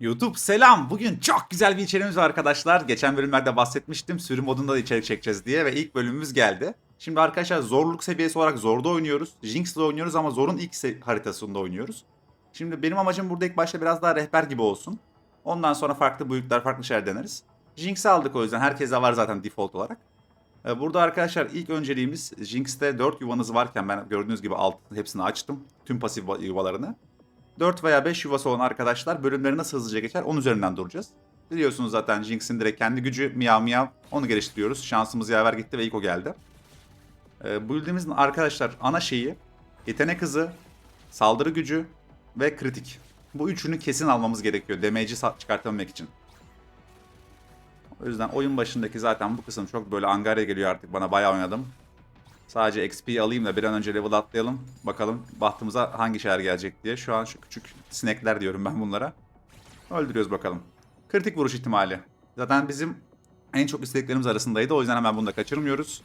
YouTube selam. Bugün çok güzel bir içeriğimiz var arkadaşlar. Geçen bölümlerde bahsetmiştim. Sürüm modunda da içerik çekeceğiz diye ve ilk bölümümüz geldi. Şimdi arkadaşlar zorluk seviyesi olarak zorda oynuyoruz. Jinx'le oynuyoruz ama zorun ilk haritasında oynuyoruz. Şimdi benim amacım burada ilk başta biraz daha rehber gibi olsun. Ondan sonra farklı boyutlar, farklı şeyler deneriz. Jinx'i aldık o yüzden. Herkeste var zaten default olarak. Ee, Burada arkadaşlar ilk önceliğimiz Jinx'te 4 yuvanız varken ben gördüğünüz gibi alt hepsini açtım. Tüm pasif yuvalarını. 4 veya 5 yuvası olan arkadaşlar bölümleri nasıl hızlıca geçer onun üzerinden duracağız. Biliyorsunuz zaten Jinx'in direkt kendi gücü miyav miyav onu geliştiriyoruz. Şansımız yaver gitti ve ilk o geldi. Ee, bu bildiğimizin arkadaşlar ana şeyi yetenek hızı, saldırı gücü ve kritik. Bu üçünü kesin almamız gerekiyor damage'i çıkartabilmek için. O yüzden oyun başındaki zaten bu kısım çok böyle angarya geliyor artık bana bayağı oynadım. Sadece XP alayım da bir an önce level atlayalım. Bakalım bahtımıza hangi şeyler gelecek diye. Şu an şu küçük sinekler diyorum ben bunlara. Öldürüyoruz bakalım. Kritik vuruş ihtimali. Zaten bizim en çok istediklerimiz arasındaydı. O yüzden hemen bunu da kaçırmıyoruz.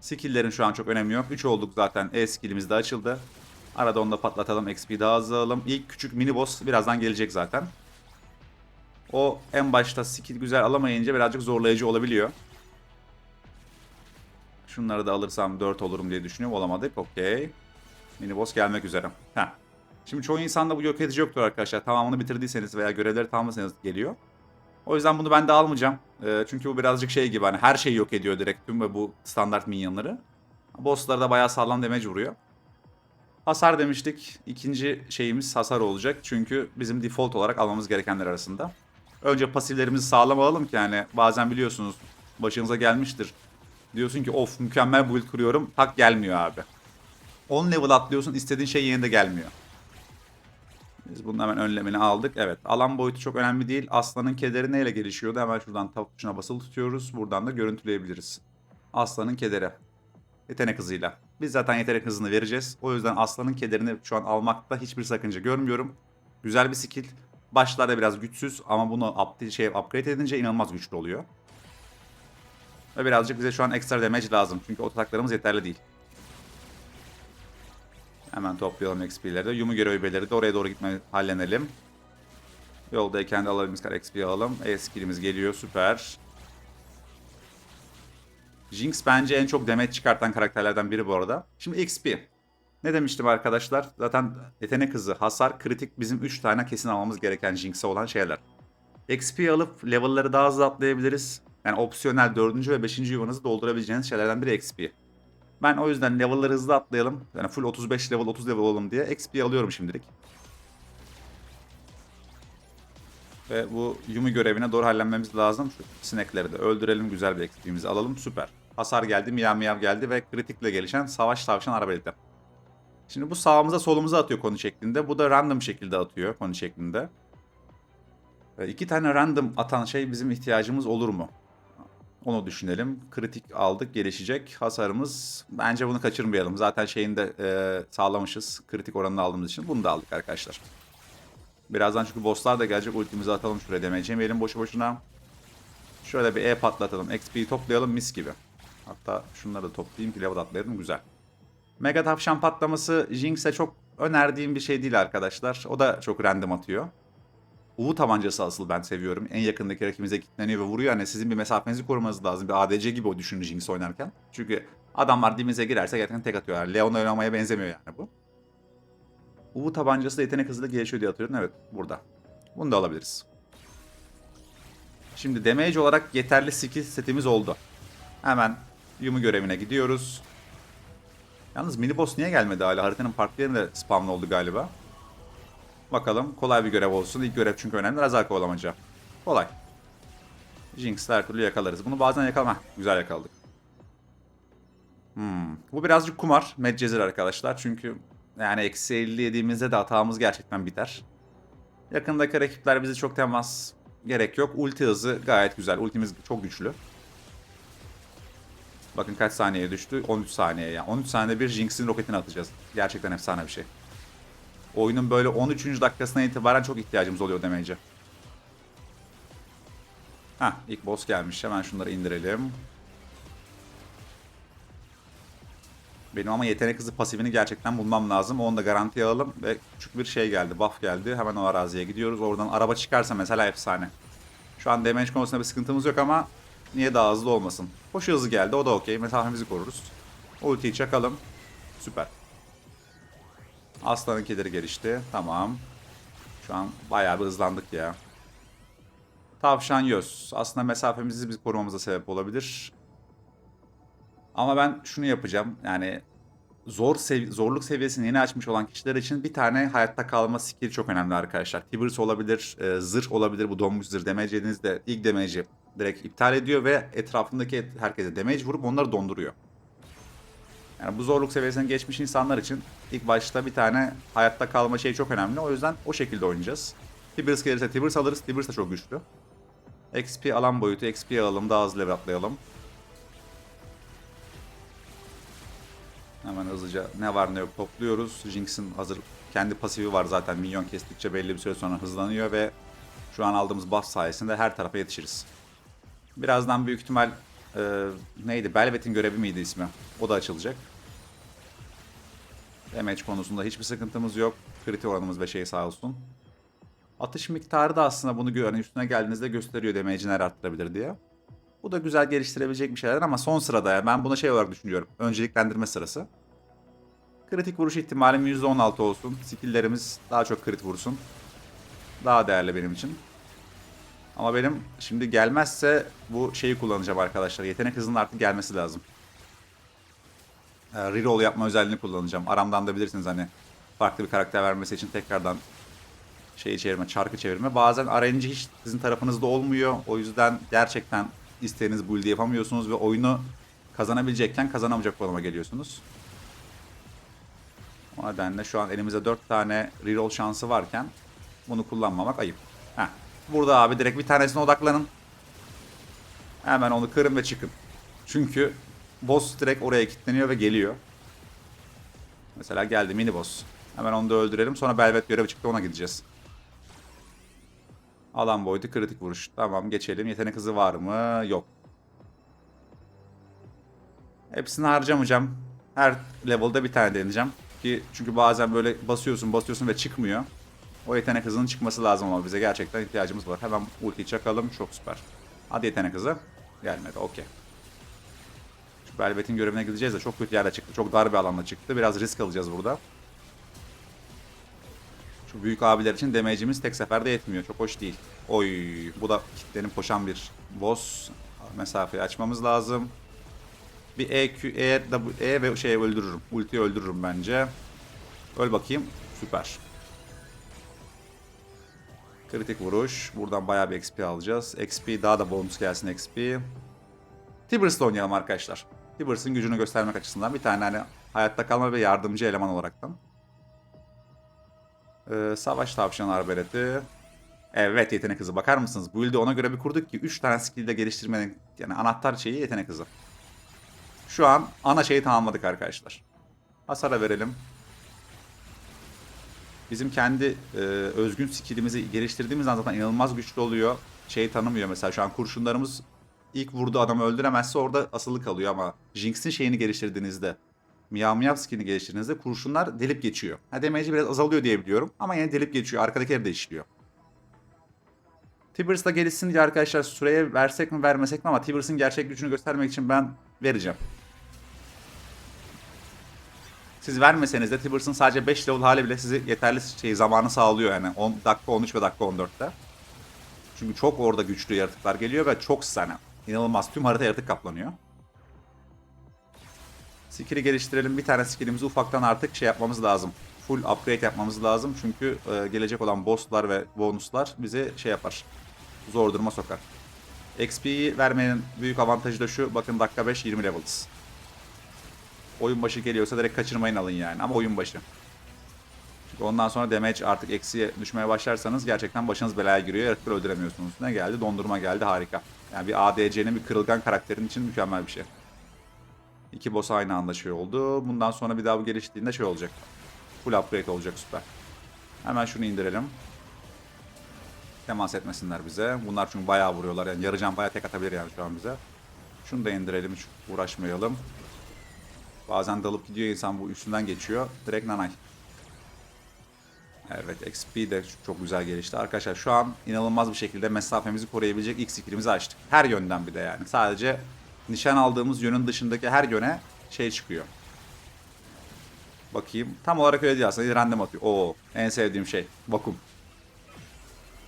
Skill'lerin şu an çok önemi yok. 3 olduk zaten. E skill'imiz de açıldı. Arada onu da patlatalım. XP daha hızlı alalım. İlk küçük mini boss birazdan gelecek zaten. O en başta skill güzel alamayınca birazcık zorlayıcı olabiliyor. Şunları da alırsam 4 olurum diye düşünüyorum. Olamadık. Okey. Mini boss gelmek üzere. Heh. Şimdi çoğu insanda bu yok edici yoktur arkadaşlar. Tamamını bitirdiyseniz veya görevleri tamamlasanız geliyor. O yüzden bunu ben de almayacağım. Ee, çünkü bu birazcık şey gibi hani her şeyi yok ediyor direkt tüm ve bu standart minyonları. Bosslara da bayağı sağlam damage vuruyor. Hasar demiştik. İkinci şeyimiz hasar olacak. Çünkü bizim default olarak almamız gerekenler arasında. Önce pasiflerimizi sağlam alalım ki yani bazen biliyorsunuz başınıza gelmiştir. Diyorsun ki of mükemmel build kuruyorum. Tak gelmiyor abi. 10 level atlıyorsun istediğin şey yerinde gelmiyor. Biz bunun hemen önlemini aldık. Evet alan boyutu çok önemli değil. Aslanın kederi neyle gelişiyordu? Hemen şuradan tab tuşuna basılı tutuyoruz. Buradan da görüntüleyebiliriz. Aslanın kederi. Yetenek hızıyla. Biz zaten yetenek hızını vereceğiz. O yüzden aslanın kederini şu an almakta hiçbir sakınca görmüyorum. Güzel bir skill. Başlarda biraz güçsüz ama bunu up, şey, upgrade edince inanılmaz güçlü oluyor. Ve birazcık bize şu an ekstra damage lazım. Çünkü otaklarımız yeterli değil. Hemen toplayalım XP'leri de. Yumu görevi de oraya doğru gitmeyi hallenelim. Yoldayken de alabildiğimiz kadar XP alalım. E skillimiz geliyor süper. Jinx bence en çok damage çıkartan karakterlerden biri bu arada. Şimdi XP. Ne demiştim arkadaşlar? Zaten yetenek hızı, hasar, kritik bizim 3 tane kesin almamız gereken Jinx'e olan şeyler. XP alıp level'ları daha hızlı atlayabiliriz. Yani opsiyonel 4. ve 5. yuvanızı doldurabileceğiniz şeylerden biri XP. Ben o yüzden level'ları hızlı atlayalım. Yani full 35 level 30 level olalım diye XP alıyorum şimdilik. Ve bu Yumi görevine doğru hallenmemiz lazım. Şu sinekleri de öldürelim. Güzel bir XP'mizi alalım. Süper. Hasar geldi, miyav miyav geldi ve kritikle gelişen savaş tavşan arabeleti. Şimdi bu sağımıza solumuza atıyor konu şeklinde. Bu da random şekilde atıyor konu şeklinde. Ve iki tane random atan şey bizim ihtiyacımız olur mu? Onu düşünelim. Kritik aldık, gelişecek. Hasarımız bence bunu kaçırmayalım. Zaten şeyini de e, sağlamışız. Kritik oranını aldığımız için bunu da aldık arkadaşlar. Birazdan çünkü bosslar da gelecek. Ultimizi atalım şuraya demeyeceğim. Elim boşu boşuna. Şöyle bir E patlatalım. XP'yi toplayalım mis gibi. Hatta şunları da toplayayım ki level atlayalım. Güzel. Mega tavşan patlaması Jinx'e çok önerdiğim bir şey değil arkadaşlar. O da çok random atıyor. Uvu tabancası asıl ben seviyorum. En yakındaki rakibinize kilitleniyor ve vuruyor. Yani sizin bir mesafenizi korumanız lazım. Bir ADC gibi o düşünün Jinx oynarken. Çünkü adamlar dibinize girerse gerçekten tek atıyorlar. Leon oynamaya benzemiyor yani bu. Uvu tabancası da yetenek hızıyla gelişiyor diye hatırlıyorum. Evet burada. Bunu da alabiliriz. Şimdi damage olarak yeterli skill setimiz oldu. Hemen Yumu görevine gidiyoruz. Yalnız mini boss niye gelmedi hala? Haritanın farklı yerinde spamlı oldu galiba. Bakalım kolay bir görev olsun. İlk görev çünkü önemli. Razar kovalamaca. Kolay. Jinx'le her türlü yakalarız. Bunu bazen yakalama. Güzel yakaladık. Hmm. Bu birazcık kumar. Medcezir arkadaşlar. Çünkü yani eksi 50 yediğimizde de hatamız gerçekten biter. Yakındaki rakipler bizi çok temas gerek yok. Ulti hızı gayet güzel. Ultimiz çok güçlü. Bakın kaç saniyeye düştü? 13 saniye yani. 13 saniyede bir Jinx'in roketini atacağız. Gerçekten efsane bir şey. Oyunun böyle 13. dakikasına itibaren çok ihtiyacımız oluyor damage'e. Hah ilk boss gelmiş. Hemen şunları indirelim. Benim ama yetenek hızı pasifini gerçekten bulmam lazım. Onu da garantiye alalım ve küçük bir şey geldi, buff geldi. Hemen o araziye gidiyoruz. Oradan araba çıkarsa mesela efsane. Şu an damage konusunda bir sıkıntımız yok ama niye daha hızlı olmasın? Koşu hızı geldi, o da okey. Mesafemizi koruruz. Ultiyi çakalım. Süper. Aslanın kederi gelişti. Tamam. Şu an bayağı bir hızlandık ya. Tavşan Yöz. Aslında mesafemizi biz korumamıza sebep olabilir. Ama ben şunu yapacağım. Yani zor sev- zorluk seviyesini yeni açmış olan kişiler için bir tane hayatta kalma skill çok önemli arkadaşlar. Tibbers olabilir, e, zırh olabilir. Bu donmuş zırh damage yediğinizde ilk damage'i direkt iptal ediyor ve etrafındaki et- herkese damage vurup onları donduruyor. Yani bu zorluk seviyesini geçmiş insanlar için ilk başta bir tane hayatta kalma şeyi çok önemli. O yüzden o şekilde oynayacağız. Tibbers gelirse Tibbers alırız. Tibbers de çok güçlü. XP alan boyutu, XP alalım, daha hızlı level atlayalım. Hemen hızlıca ne var ne yok topluyoruz. Jinx'in hazır kendi pasifi var zaten. Minyon kestikçe belli bir süre sonra hızlanıyor ve şu an aldığımız buff sayesinde her tarafa yetişiriz. Birazdan büyük ihtimal e, neydi? Belvet'in görevi miydi ismi? O da açılacak. Damage konusunda hiçbir sıkıntımız yok. Kritik oranımız ve şey sağ olsun. Atış miktarı da aslında bunu gö- hani üstüne geldiğinizde gösteriyor damage'i nerede arttırabilir diye. Bu da güzel geliştirebilecek bir şeyler ama son sırada ya ben buna şey olarak düşünüyorum. Önceliklendirme sırası. Kritik vuruş ihtimalim %16 olsun. Skill'lerimiz daha çok kritik vursun. Daha değerli benim için. Ama benim şimdi gelmezse bu şeyi kullanacağım arkadaşlar. Yetenek hızının artık gelmesi lazım. Ee, Reroll yapma özelliğini kullanacağım. Aramdan da bilirsiniz hani farklı bir karakter vermesi için tekrardan şeyi çevirme, çarkı çevirme. Bazen RNG hiç sizin tarafınızda olmuyor. O yüzden gerçekten istediğiniz build'i yapamıyorsunuz ve oyunu kazanabilecekken kazanamayacak konuma geliyorsunuz. O nedenle şu an elimizde 4 tane reroll şansı varken bunu kullanmamak ayıp. Heh. Burada abi direkt bir tanesine odaklanın. Hemen onu kırın ve çıkın. Çünkü boss direkt oraya kilitleniyor ve geliyor. Mesela geldi mini boss. Hemen onu da öldürelim. Sonra Belvet görevi çıktı ona gideceğiz. Alan boyutu kritik vuruş. Tamam geçelim. Yetenek hızı var mı? Yok. Hepsini harcamayacağım. Her level'da bir tane deneyeceğim. Ki çünkü bazen böyle basıyorsun basıyorsun ve çıkmıyor. O yetenek hızının çıkması lazım ama bize gerçekten ihtiyacımız var. Hemen ultiyi çakalım. Çok süper. Hadi yetenek hızı. Gelmedi. Okey. Şu Belvet'in görevine gideceğiz de çok kötü yerde çıktı. Çok dar bir alanda çıktı. Biraz risk alacağız burada. Şu büyük abiler için damage'imiz tek seferde yetmiyor. Çok hoş değil. Oy bu da kitlenip koşan bir boss. Mesafeyi açmamız lazım. Bir E, Q, E, W, E ve şeyi öldürürüm. Ultiyi öldürürüm bence. Öl bakayım. Süper. Kritik vuruş. Buradan bayağı bir XP alacağız. XP daha da bonus gelsin XP. Tibbers'la oynayalım arkadaşlar. Tibbers'ın gücünü göstermek açısından bir tane hani hayatta kalma ve yardımcı eleman olaraktan. Ee, savaş tavşanı arbelet'i. Evet yetenek hızı bakar mısınız? Bu build'i ona göre bir kurduk ki 3 tane skill'de geliştirmenin yani anahtar şeyi yetenek hızı. Şu an ana şeyi tamamladık arkadaşlar. Hasara verelim. Bizim kendi e, özgün skillimizi geliştirdiğimiz zaman zaten inanılmaz güçlü oluyor. Şeyi tanımıyor mesela şu an kurşunlarımız ilk vurduğu adamı öldüremezse orada asılı kalıyor ama Jinx'in şeyini geliştirdiğinizde Miyav geliştirdiğinizde kurşunlar delip geçiyor. Ha damage'i biraz azalıyor diye biliyorum ama yine delip geçiyor. Arkadakileri de işliyor. Tibbers da gelişsin diye arkadaşlar süreye versek mi vermesek mi ama Tibbers'ın gerçek gücünü göstermek için ben vereceğim. Siz vermeseniz de Tibbers'ın sadece 5 level hali bile sizi yeterli şey zamanı sağlıyor yani 10 dakika 13 ve dakika 14'te. Çünkü çok orada güçlü yaratıklar geliyor ve çok sana inanılmaz tüm harita yaratık kaplanıyor. Skill'i geliştirelim. Bir tane skill'imizi ufaktan artık şey yapmamız lazım. Full upgrade yapmamız lazım. Çünkü e, gelecek olan bosslar ve bonuslar bizi şey yapar. Zor duruma sokar. XP'yi vermenin büyük avantajı da şu. Bakın dakika 5 20 levels. Oyun başı geliyorsa direkt kaçırmayın alın yani ama oyun başı. Çünkü ondan sonra damage artık eksiye düşmeye başlarsanız gerçekten başınız belaya giriyor. Yaratıkları öldüremiyorsunuz. Ne geldi? Dondurma geldi. Harika. Yani bir ADC'nin bir kırılgan karakterin için mükemmel bir şey. İki boss aynı anda şey oldu. Bundan sonra bir daha bu geliştiğinde şey olacak. Full upgrade olacak süper. Hemen şunu indirelim. Temas etmesinler bize. Bunlar çünkü bayağı vuruyorlar. Yani yarı can bayağı tek atabilir yani şu an bize. Şunu da indirelim hiç uğraşmayalım. Bazen dalıp gidiyor insan bu üstünden geçiyor. Direkt nanay. Evet XP de çok güzel gelişti. Arkadaşlar şu an inanılmaz bir şekilde mesafemizi koruyabilecek ilk skillimizi açtık. Her yönden bir de yani. Sadece nişan aldığımız yönün dışındaki her yöne şey çıkıyor. Bakayım. Tam olarak öyle değil aslında. Random atıyor. Oo, en sevdiğim şey. Vakum.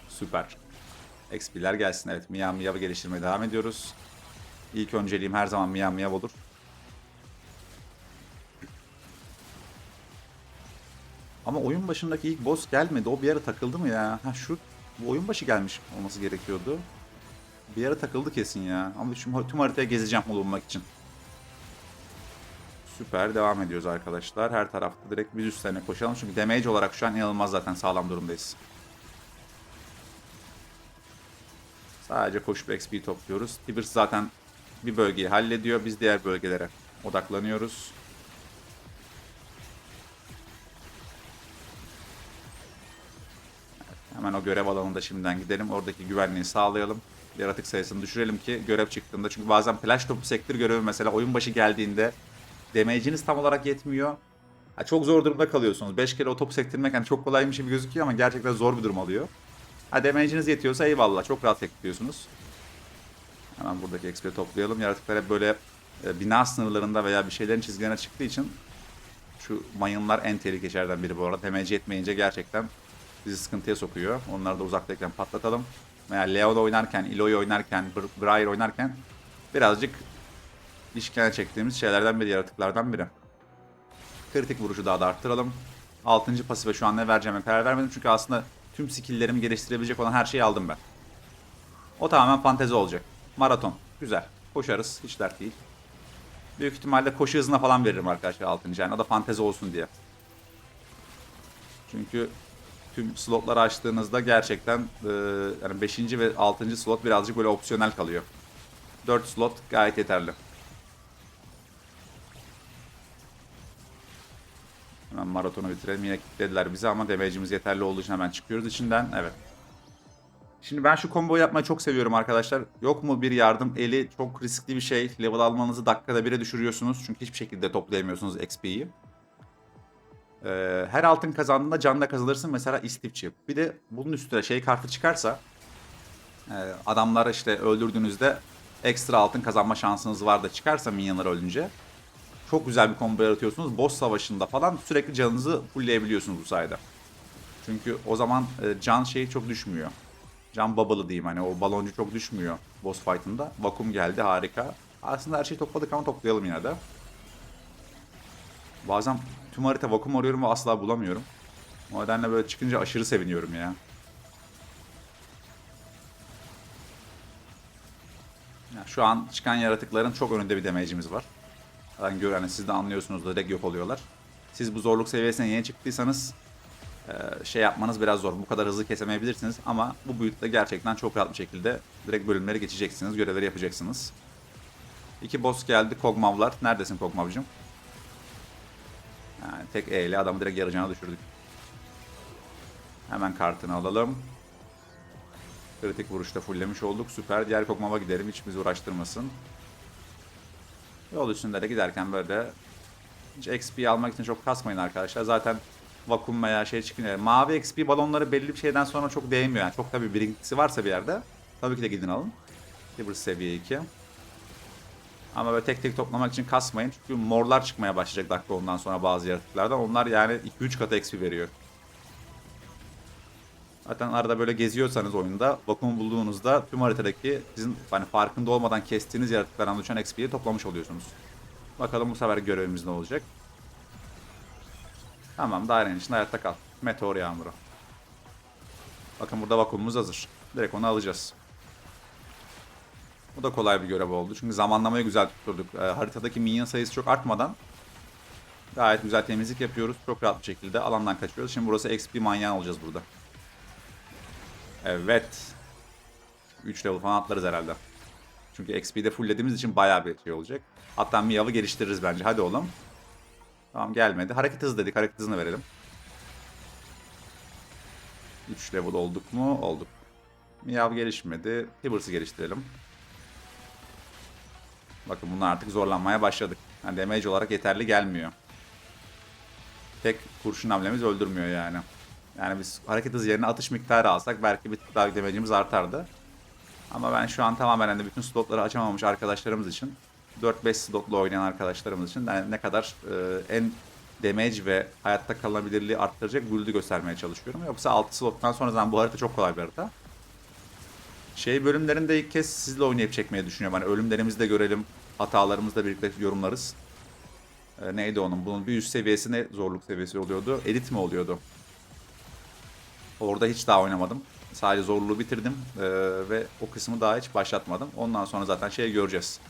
Süper. XP'ler gelsin. Evet Miyav Miyav'ı geliştirmeye devam ediyoruz. İlk önceliğim her zaman Miyav olur. Ama oyun başındaki ilk boss gelmedi. O bir yere takıldı mı ya? Ha şu bu oyun başı gelmiş olması gerekiyordu. Bir yere takıldı kesin ya. Ama şu tüm haritaya gezeceğim bulunmak için. Süper devam ediyoruz arkadaşlar. Her tarafta direkt biz üstlerine koşalım. Çünkü damage olarak şu an inanılmaz zaten sağlam durumdayız. Sadece koşup XP topluyoruz. Tibers zaten bir bölgeyi hallediyor. Biz diğer bölgelere odaklanıyoruz. Hemen o görev alanında şimdiden gidelim. Oradaki güvenliği sağlayalım. Yaratık sayısını düşürelim ki görev çıktığında. Çünkü bazen flash topu sektör görevi mesela oyun başı geldiğinde damage'iniz tam olarak yetmiyor. Ha, çok zor durumda kalıyorsunuz. 5 kere o topu sektirmek hani çok kolaymış gibi gözüküyor ama gerçekten zor bir durum alıyor. Ha damage'iniz yetiyorsa eyvallah. Çok rahat sektiriyorsunuz. Hemen buradaki XP toplayalım. Yaratıklar hep böyle e, bina sınırlarında veya bir şeylerin çizgilerine çıktığı için şu mayınlar en tehlikelilerden biri bu arada. Damage yetmeyince gerçekten bizi sıkıntıya sokuyor. Onları da uzaktayken patlatalım. Veya Leon oynarken, Eloy oynarken, Br- Briar oynarken birazcık işkence çektiğimiz şeylerden biri, yaratıklardan biri. Kritik vuruşu daha da arttıralım. 6. pasife şu an ne vereceğime karar vermedim. Çünkü aslında tüm skilllerimi geliştirebilecek olan her şeyi aldım ben. O tamamen fantezi olacak. Maraton. Güzel. Koşarız. Hiç dert değil. Büyük ihtimalle koşu hızına falan veririm arkadaşlar 6. yani. O da fantezi olsun diye. Çünkü tüm slotları açtığınızda gerçekten e, yani 5. ve 6. slot birazcık böyle opsiyonel kalıyor. 4 slot gayet yeterli. Hemen maratonu bitirelim. Yine kilitlediler bizi ama damage'imiz yeterli olduğu için hemen çıkıyoruz içinden. Evet. Şimdi ben şu combo'yu yapmayı çok seviyorum arkadaşlar. Yok mu bir yardım eli çok riskli bir şey. Level almanızı dakikada 1'e düşürüyorsunuz. Çünkü hiçbir şekilde toplayamıyorsunuz XP'yi. Ee, her altın kazandığında canla kazanırsın mesela istifçi. Bir de bunun üstüne şey kartı çıkarsa e, adamlar işte öldürdüğünüzde ekstra altın kazanma şansınız var da çıkarsa minyonlar ölünce çok güzel bir combo yaratıyorsunuz. Boss savaşında falan sürekli canınızı fullleyebiliyorsunuz bu sayede. Çünkü o zaman e, can şeyi çok düşmüyor. Can bubble'ı diyeyim hani o baloncu çok düşmüyor boss fight'ında. Vakum geldi harika. Aslında her şeyi topladık ama toplayalım yine de. Bazen tüm harita vakum arıyorum ve asla bulamıyorum. O nedenle böyle çıkınca aşırı seviniyorum ya. ya şu an çıkan yaratıkların çok önünde bir damage'imiz var. Ben gör hani siz de anlıyorsunuz da direkt yok oluyorlar. Siz bu zorluk seviyesine yeni çıktıysanız e, şey yapmanız biraz zor. Bu kadar hızlı kesemeyebilirsiniz ama bu boyutta gerçekten çok rahat bir şekilde direkt bölümleri geçeceksiniz, görevleri yapacaksınız. İki boss geldi Kog'Maw'lar. Neredesin Kog'Maw'cım? Yani tek E ile adamı direkt yarıcana düşürdük. Hemen kartını alalım. Kritik vuruşta fulllemiş olduk. Süper. Diğer Kog'Maw'a giderim. Hiç bizi uğraştırmasın. Yol üstünde de giderken böyle hiç XP almak için çok kasmayın arkadaşlar. Zaten vakum veya şey çıkıyor. Mavi XP balonları belli bir şeyden sonra çok değmiyor. Yani çok tabii birikintisi varsa bir yerde tabii ki de gidin alın. Kibir seviye 2. Ama böyle tek tek toplamak için kasmayın. Çünkü morlar çıkmaya başlayacak dakika ondan sonra bazı yaratıklardan. Onlar yani 2-3 katı XP veriyor. Zaten arada böyle geziyorsanız oyunda vakum bulduğunuzda tüm haritadaki sizin hani farkında olmadan kestiğiniz yaratıklardan düşen XP'yi toplamış oluyorsunuz. Bakalım bu sefer görevimiz ne olacak. Tamam dairenin içinde hayatta kal. Meteor yağmuru. Bakın burada vakumumuz hazır. Direkt onu alacağız. Bu da kolay bir görev oldu. Çünkü zamanlamayı güzel tutturduk. Ee, haritadaki minyon sayısı çok artmadan gayet güzel temizlik yapıyoruz. Çok rahat bir şekilde alandan kaçıyoruz. Şimdi burası XP manyağı olacağız burada. Evet. 3 level falan atlarız herhalde. Çünkü XP'de fulllediğimiz için bayağı bir şey olacak. Hatta Miyav'ı geliştiririz bence. Hadi oğlum. Tamam gelmedi. Hareket hızı dedik. Hareket hızını verelim. 3 level olduk mu? Olduk. Miyav gelişmedi. Tibers'ı geliştirelim. Bakın bunlar artık zorlanmaya başladık. Yani damage olarak yeterli gelmiyor. Tek kurşun hamlemiz öldürmüyor yani. Yani biz hareket hızı yerine atış miktarı alsak belki bir daha damage'imiz artardı. Ama ben şu an tamamen hani bütün slotları açamamış arkadaşlarımız için 4-5 slotla oynayan arkadaşlarımız için yani ne kadar e, en damage ve hayatta kalabilirliği arttıracak build'i göstermeye çalışıyorum. Yoksa 6 slottan sonra zaten bu harita çok kolay bir harita. Şey bölümlerinde ilk kez sizle oynayıp çekmeyi düşünüyorum. Hani ölümlerimizi de görelim, hatalarımızı da birlikte yorumlarız. E, neydi onun? Bunun bir üst seviyesi ne zorluk seviyesi oluyordu? Edit mi oluyordu? Orada hiç daha oynamadım. Sadece zorluğu bitirdim e, ve o kısmı daha hiç başlatmadım. Ondan sonra zaten şey göreceğiz.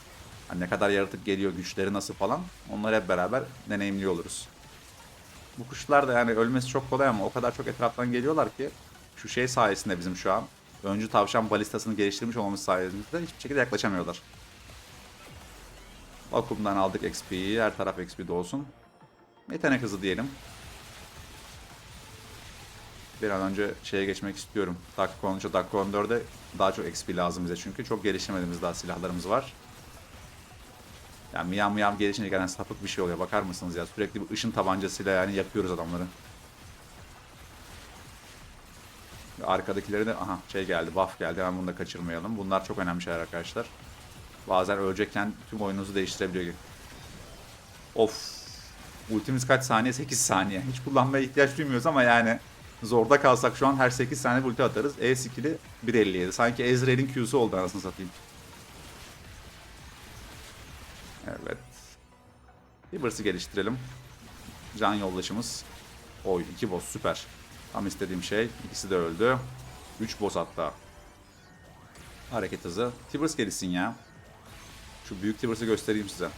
Hani ne kadar yaratık geliyor, güçleri nasıl falan. Onları hep beraber deneyimliyor oluruz. Bu kuşlar da yani ölmesi çok kolay ama o kadar çok etraftan geliyorlar ki şu şey sayesinde bizim şu an öncü tavşan balistasını geliştirmiş olmamız sayesinde hiçbir şekilde yaklaşamıyorlar. Vakumdan aldık XP'yi. Her taraf XP'de olsun. Yetenek hızı diyelim. Bir an önce şeye geçmek istiyorum. Dakika 13'e dakika 14'e daha çok XP lazım bize çünkü. Çok geliştirmediğimiz daha silahlarımız var. Yani miyam miyam gelişince gelen sapık bir şey oluyor. Bakar mısınız ya? Sürekli bir ışın tabancasıyla yani yakıyoruz adamları. Arkadakileri de aha şey geldi, buff geldi. Hemen bunu da kaçırmayalım. Bunlar çok önemli şeyler arkadaşlar. Bazen ölecekken tüm oyununuzu değiştirebiliyor. Of. Ultimiz kaç saniye? 8 saniye. Hiç kullanmaya ihtiyaç duymuyoruz ama yani zorda kalsak şu an her 8 saniye ulti atarız. E skill'i 1.57. Sanki Ezreal'in Q'su oldu anasını satayım. Evet. Tibers'ı geliştirelim. Can yoldaşımız. Oy 2 boss süper. Tam istediğim şey. İkisi de öldü. 3 boss hatta. Hareket hızı. Tibers gelişsin ya. Şu büyük Tibers'ı göstereyim size.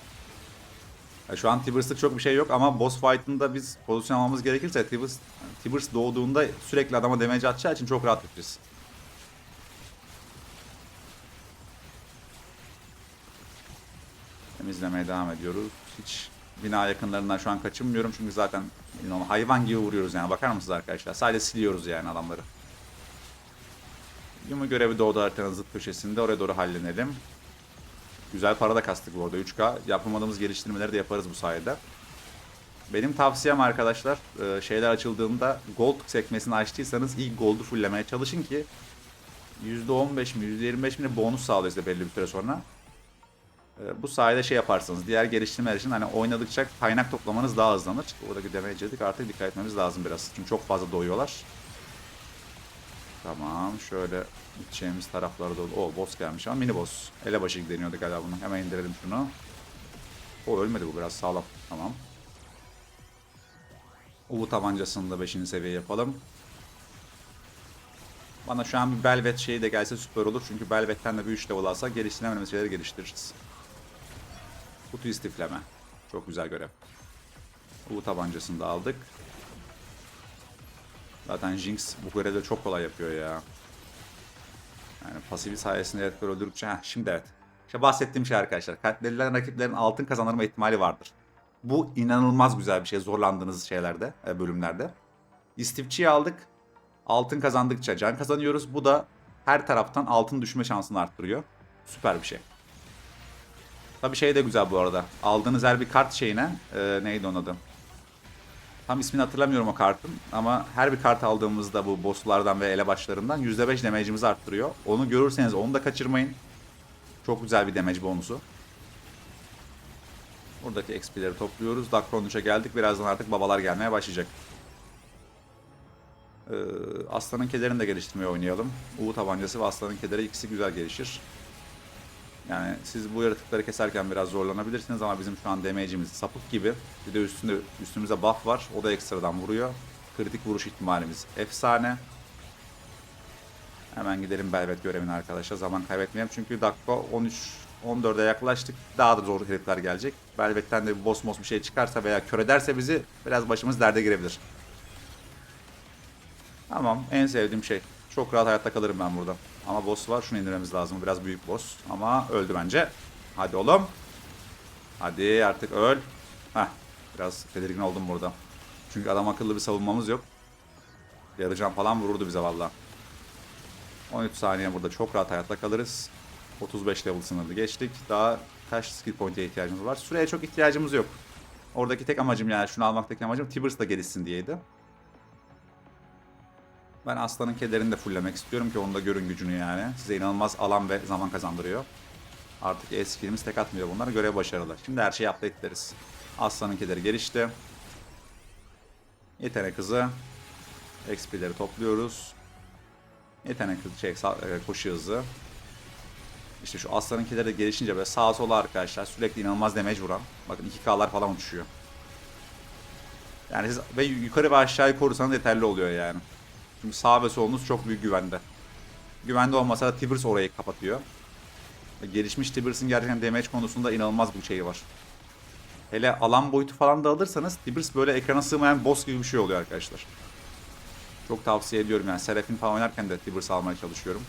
Ya şu an Tibers'lık çok bir şey yok ama boss fight'ında biz pozisyon almamız gerekirse Tibers, Tibers doğduğunda sürekli adama damage atacağı için çok rahat bitiririz. Temizlemeye devam ediyoruz. Hiç bina yakınlarından şu an kaçınmıyorum çünkü zaten inanılmaz hayvan gibi vuruyoruz yani bakar mısınız arkadaşlar? Sadece siliyoruz yani adamları. Yumu görevi doğdu haritanın zıt köşesinde oraya doğru hallenelim. Güzel para da kastık bu arada 3K. Yapamadığımız geliştirmeleri de yaparız bu sayede. Benim tavsiyem arkadaşlar e, şeyler açıldığında gold sekmesini açtıysanız ilk gold'u fulllemeye çalışın ki %15 mi %25 mi bonus sağlıyor size belli bir süre sonra. E, Bu sayede şey yaparsınız. Diğer geliştirmeler için hani oynadıkça kaynak toplamanız daha hızlanır. Buradaki damage yedik artık dikkat etmemiz lazım biraz. Çünkü çok fazla doyuyorlar. Tamam şöyle gideceğimiz taraflara doğru. O boss gelmiş ama mini boss. Elebaşı deniyordu galiba bunu. Hemen indirelim şunu. O ölmedi bu biraz sağlam. Tamam. Uvu tabancasını da 5. seviye yapalım. Bana şu an bir Belvet şeyi de gelse süper olur. Çünkü Belvet'ten de bir 3 level alsak geliştiremediğimiz şeyleri geliştiririz. Kutu istifleme. Çok güzel görev. Uvu tabancasını da aldık. Zaten Jinx bu görevi de çok kolay yapıyor ya. Yani pasifi sayesinde herifler öldürdükçe... Heh, şimdi evet. İşte bahsettiğim şey arkadaşlar. Katledilen rakiplerin altın kazanırma ihtimali vardır. Bu inanılmaz güzel bir şey zorlandığınız şeylerde, e, bölümlerde. İstifçiyi aldık. Altın kazandıkça can kazanıyoruz. Bu da her taraftan altın düşme şansını arttırıyor. Süper bir şey. Tabii şey de güzel bu arada. Aldığınız her bir kart şeyine, e, neydi onun adı? Tam ismini hatırlamıyorum o kartın ama her bir kart aldığımızda bu bosslardan ve elebaşlarından %5 damage'imizi arttırıyor. Onu görürseniz onu da kaçırmayın. Çok güzel bir damage bonusu. Buradaki XP'leri topluyoruz. Dakika 13'e geldik. Birazdan artık babalar gelmeye başlayacak. Ee, Aslanın kederini de geliştirmeye oynayalım. Uğu tabancası ve Aslanın kederi ikisi güzel gelişir. Yani siz bu yaratıkları keserken biraz zorlanabilirsiniz ama bizim şu an damage'imiz sapık gibi. Bir de üstünde üstümüze buff var. O da ekstradan vuruyor. Kritik vuruş ihtimalimiz efsane. Hemen gidelim Belvet görevine arkadaşlar. Zaman kaybetmeyelim çünkü dakika 13 14'e yaklaştık. Daha da zor herifler gelecek. Belvet'ten de bir boss boss bir şey çıkarsa veya kör ederse bizi biraz başımız derde girebilir. Tamam en sevdiğim şey. Çok rahat hayatta kalırım ben burada. Ama boss var. Şunu indirmemiz lazım. Biraz büyük boss. Ama öldü bence. Hadi oğlum. Hadi artık öl. Heh. Biraz tedirgin oldum burada. Çünkü adam akıllı bir savunmamız yok. Yarıcan falan vururdu bize valla. 13 saniye burada çok rahat hayatta kalırız. 35 level sınırını geçtik. Daha Kaç skill point'e ihtiyacımız var? Süreye çok ihtiyacımız yok. Oradaki tek amacım yani şunu almaktaki amacım Tibbers da gelişsin diyeydi. Ben Aslan'ın kederini de fulllemek istiyorum ki onu da görün gücünü yani. Size inanılmaz alan ve zaman kazandırıyor. Artık e-skillimiz tek atmıyor bunlar. Görev başarılı. Şimdi her şeyi update ederiz. Aslan'ın kederi gelişti. Yetenek hızı. XP'leri topluyoruz. Yetenek hızı, şey, e, koşu hızı. İşte şu aslanın kederi de gelişince böyle sağa sola arkadaşlar sürekli inanılmaz damage vuran. Bakın 2K'lar falan uçuşuyor. Yani siz ve yukarı ve aşağıyı korursanız yeterli oluyor yani. Çünkü sağ ve solunuz çok büyük güvende. Güvende olmasa da Tibbers orayı kapatıyor. Gelişmiş Tibbers'ın gerçekten damage konusunda inanılmaz bir şeyi var. Hele alan boyutu falan da alırsanız Tibbers böyle ekrana sığmayan boss gibi bir şey oluyor arkadaşlar. Çok tavsiye ediyorum yani Seraphine falan oynarken de Tibbers almaya çalışıyorum.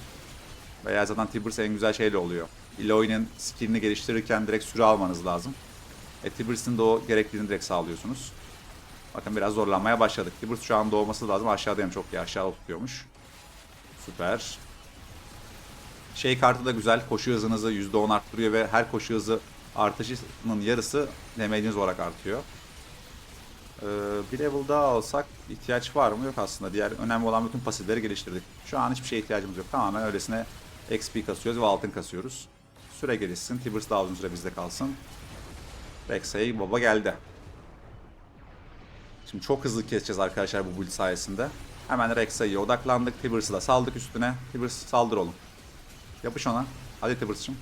Veya zaten Tibbers en güzel şeyle oluyor. Eloy'nin skillini geliştirirken direkt süre almanız lazım. E Tibbers'ın da o gerektiğini direkt sağlıyorsunuz. Bakın biraz zorlanmaya başladık. Tibbers şu an doğması lazım. Aşağıdayım çok iyi. Aşağıda tutuyormuş. Süper. Şey kartı da güzel. Koşu hızınızı %10 arttırıyor ve her koşu hızı artışının yarısı damage'iniz olarak artıyor. Ee, bir level daha alsak ihtiyaç var mı? Yok aslında. Diğer önemli olan bütün pasifleri geliştirdik. Şu an hiçbir şeye ihtiyacımız yok. Tamamen öylesine XP kasıyoruz ve altın kasıyoruz. Süre gelişsin. Tibbers daha uzun süre bizde kalsın. Rek'Sai baba geldi. Şimdi çok hızlı keseceğiz arkadaşlar bu build sayesinde. Hemen Rek'Sai'ye odaklandık. Tibbers'ı da saldık üstüne. Tibbers saldır oğlum. Yapış ona. Hadi Tibbers'cığım.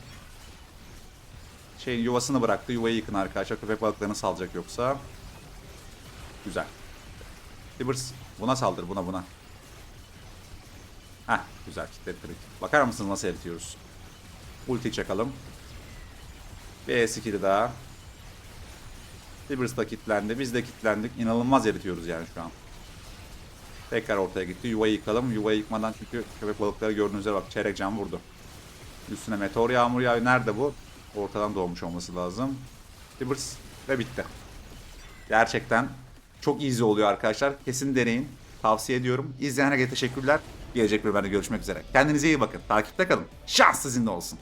Şeyin yuvasını bıraktı. Yuvayı yıkın arkadaşlar. Köpek balıklarını salacak yoksa. Güzel. Tibbers buna saldır buna buna. Heh güzel kitledi direkt. Bakar mısınız nasıl eritiyoruz? Ulti çakalım. Bir E-skill'i daha. Tibbers da kilitlendi. Biz de kilitlendik. İnanılmaz eritiyoruz yani şu an. Tekrar ortaya gitti. Yuvayı yıkalım. Yuvayı yıkmadan çünkü köpek balıkları gördüğünüz üzere bak çeyrek can vurdu. Üstüne meteor yağmur yağıyor. Nerede bu? Ortadan doğmuş olması lazım. Tibbers ve bitti. Gerçekten çok easy oluyor arkadaşlar. Kesin deneyin. Tavsiye ediyorum. İzleyen herkese teşekkürler. Gelecek bölümlerde görüşmek üzere. Kendinize iyi bakın. Takipte kalın. Şans sizinle olsun.